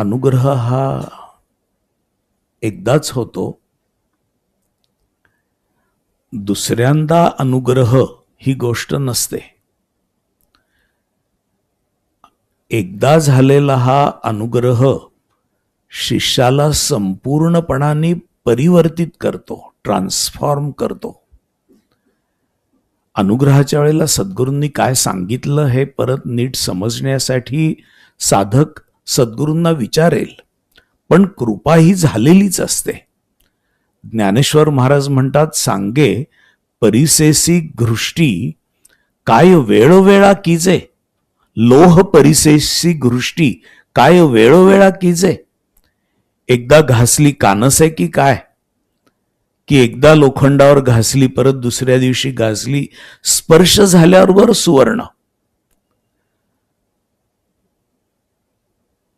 अनुग्रह हा एकदाच होतो. दुसऱ्यांदा अनुग्रह ही गोष्ट नसते. एकदा झालेला हा अनुग्रह शिष्याला संपूर्णपणाने परिवर्तित करतो ट्रान्सफॉर्म करतो. अनुग्रहाच्या वेळेला सद्गुरूंनी काय सांगितलं हे परत नीट समजण्यासाठी साधक सद्गुरूंना विचारेल पण कृपा ही झालेलीच असते. ज्ञानेश्वर महाराज म्हणतात सांगे परिसेसी घृष्टी काय वेळोवेळा कीजे? लोह परिसेसी घृष्टी काय वेळोवेळा कीजे? एकदा घासली कानस आहे की काय? की एकदा लोखंडावर घासली परत दुसऱ्या दिवशी घासली स्पर्श झाल्यावर सुवर्ण.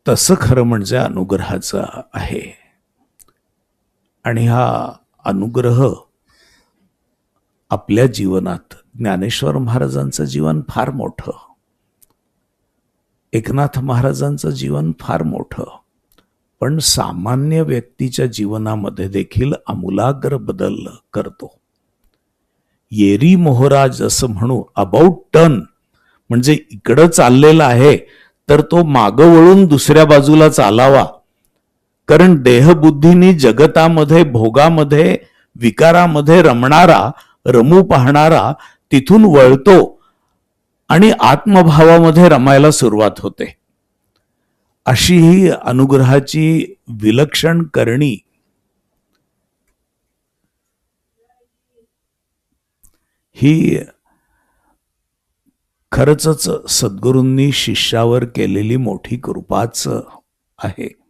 तसं खरं म्हणजे अनुग्रहाचं आहे. आणि हा अनुग्रह आपल्या जीवनात ज्ञानेश्वर महाराजांचं जीवन फार मोठं एकनाथ महाराजांचं जीवन फार मोठं पण सामान्य व्यक्तीच्या जीवनामध्ये देखील आमूलाग्र बदल करतो. येरी मोहराज असं म्हणू अबाउट टर्न म्हणजे इकडं चाललेलं आहे तर तो मागं वळून दुसऱ्या बाजूला चालावा. कारण देहबुद्धीनी जगतामध्ये भोगामध्ये विकारामध्ये रमणारा रमू पाहणारा तिथून वळतो आणि आत्मभावामध्ये रमायला सुरुवात होते. अशी ही अनुग्रहाची विलक्षण करणी. ही खरंच सद्गुरूंनी शिष्यावर केलेली मोठी कृपाच आहे.